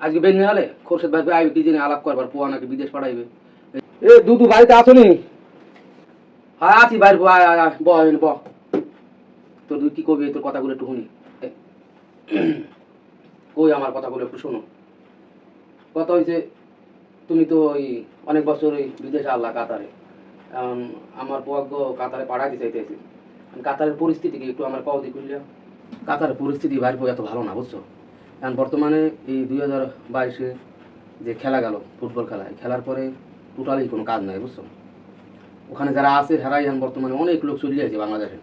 আজকে বের হলে খোরশেদ ভাই আইবে কি জানি আলাপ করবার, পোয়া নাকি বিদেশ পাঠাইবে। এ, দুদু বাড়িতে আছো নি হ্যাঁ আছি বাইরে, ব ব তোর তুই কি কবি, তোর কথাগুলো একটু শুনি। কই আমার কথাগুলো একটু শোনো। কথা হয়েছে তুমি তো ওই অনেক বছর ওই বিদেশে আল্লাহ কাতারে। আমার পোয়াগ্য কাতারে পাঠাইতে চাইতেছি। কাতারের পরিস্থিতি কি একটু আমার পাও দিকুলিয়া কাতারের পরিস্থিতি বাইরে এত ভালো না, বুঝছ? এখন বর্তমানে এই দুই হাজার বাইশে যে খেলা গেল, ফুটবল খেলায় খেলার পরে টোটালি কোনো কাজ নাই, বুঝছ? ওখানে যারা আছে, হেরাই এখন বর্তমানে অনেক লোক চলে আছে বাংলাদেশে।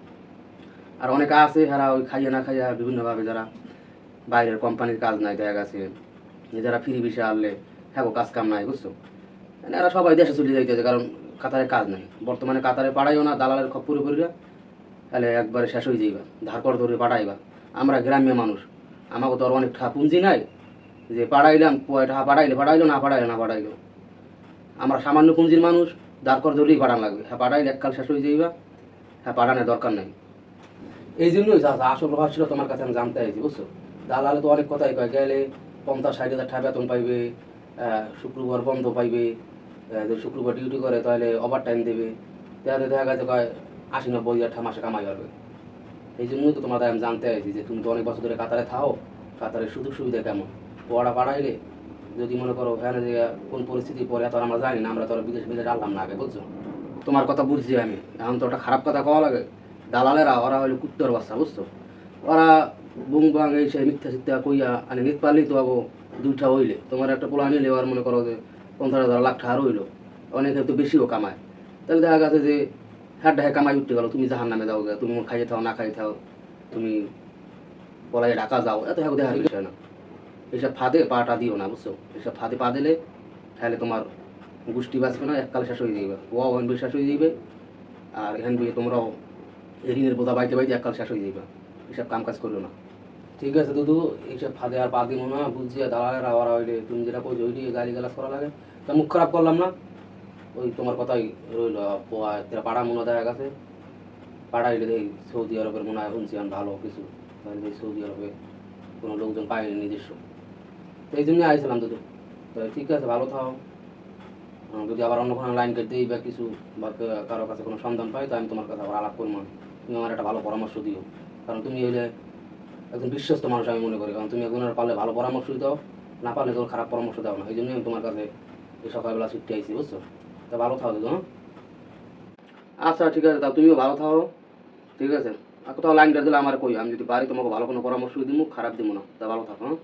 আর অনেক আছে, হেরা ওই খাইয়া না খাইয়া বিভিন্নভাবে যারা বাইরের কোম্পানির কাজ নাই, দেখা গেছে, যে যারা ফ্রি বিষে আনলে হ্যাঁ কাজ কাম নাই, বুঝছ? মানে এরা সবাই দেশে চলে যাইতেছে, কারণ কাতারে কাজ নাই। বর্তমানে কাতারে পাড়াইও না, দালালের খপ্পরে করিয়া তাহলে একবারে শেষ হয়ে যাইবা ধার কর ধরে পাঠাইবা। আমরা গ্রাম্য মানুষ আমাকে তো আর অনেক পুঁজি নাই যে পাঠাইলাম পয়টা পাঠাইলে পাঠাইলো না পাঠাইলো না পাঠাইলো আমরা সামান্য পুঁজির মানুষ, দাঁড় কর ধরেই পাঠান লাগবে। হ্যাঁ পাঠাইলে এককাল শেষ হয়ে যাইবা। হ্যাঁ পাঠানোর দরকার নাই। এই জন্যই আসল রহস্য ছিল তোমার কাছে আমি জানতে চাইছি, বুঝছ? দালালে তো অনেক কথাই কয়, গেলে পঞ্চাশ, ষাট হাজার টাকা বেতন পাইবে শুক্রবার বন্ধ পাইবে যদি শুক্রবার ডিউটি করে, তাহলে ওভার টাইম দেবে। তাহলে দেখা গেছে কয়, আশি, নব্বই হাজার টাকা মাসে কামাই পারবে এই জন্যই তো তোমাদের আমি জানতে চাইছি যে তুমি তো অনেক বছর ধরে কাতারে থাও, কাতারের সুযোগ সুবিধা কেমন? পড়া পাঠাইলে যদি মনে করো ওখানে যে কোন পরিস্থিতি পরে তো আমরা জানি না, আমরা তো বিদেশ বিদেশ আনলাম না আগে, বুঝছ? তোমার কথা বুঝছি আমি। এখন তো ওটা খারাপ কথা কওয়া লাগে। দালালেরা, ওরা হলো কুত্তর বাচ্চা, বুঝছ? ওরা বুং বাং এই সেই মিথ্যা সিথ্যা কইয়া আনে নিত পারলেই তো আবো দুইটা হইলে। তোমার একটা পোলা নিলে আর মনে করো যে পঞ্চাশ হাজার, লাখ টাকা হইল অনেকে তো বেশিও কামায়। তাহলে দেখা গেছে যে হ্যাঁ হ্যাঁ কামাই উঠতে গেলো, তুমি জাহান নামে যাও তুমি খাইয়ে থাও, না খাইয়ে থাও, তুমি পলাই ঢাকা যাও, এত হ্যাঁ দেখার বিষয় না। এইসব ফাঁদে পাটা দিও না, বুঝছ? এইসব ফাঁদে পা দিলে তাহলে তোমার গোষ্ঠী বাঁচবে না, এককালে শেষ হয়ে যাবে ও হন শেষ হয়ে যাবে আর এখান দিয়ে তোমরাও ঋণের বোঝা বাইতে বাইতে এককাল শেষ হয়ে যাবে এসব কাম কাজ করল না। ঠিক আছে দুদু, এইসব ফাঁদে আর পা দিব না বুঝছি দালালের আবার হইলে তুমি যেটা কই ওইটি গালি গালাজ করা লাগে। তা মুখ খারাপ করলাম না? ওই তোমার কথাই রইল পাড়া মনে দেখা গেছে। পাড়াইলে দেখি সৌদি আরবের মনে হয় শুনছি ভালো কিছু। সৌদি আরবে কোনো লোকজন পায়নি নিজস্ব। তো এই জন্যই আইছিলাম দুদু তো ঠিক আছে, ভালো থাও। যদি আবার অন্য কোনো লাইন কেটে দিই বা কিছু বা কারও কাছে কোনো সন্ধান পাই তো আমি তোমার কাছে আবার আলাপ করব। তুমি আমার একটা ভালো পরামর্শ দিও। কারণ তুমি হইলে একজন বিশ্বস্ত মানুষ আমি মনে করি। কারণ তুমি একজনের পারলে ভালো পরামর্শ দাও, না পারলে তোর খারাপ পরামর্শ দাও না। এই জন্যই আমি তোমার কাছে এই সকালবেলা ছুটতে আইছি, বুঝছ? তা ভালো থাকো দাদু হ্যাঁ? আচ্ছা ঠিক আছে, তা তুমিও ভালো থাকো ঠিক আছে আর কোথাও লাইন দিলে আমার কই, আমি যদি পারি তোমাকে ভালো কোনো পরামর্শ দিব খারাপ দিব না, তা ভালো থাকো হ্যাঁ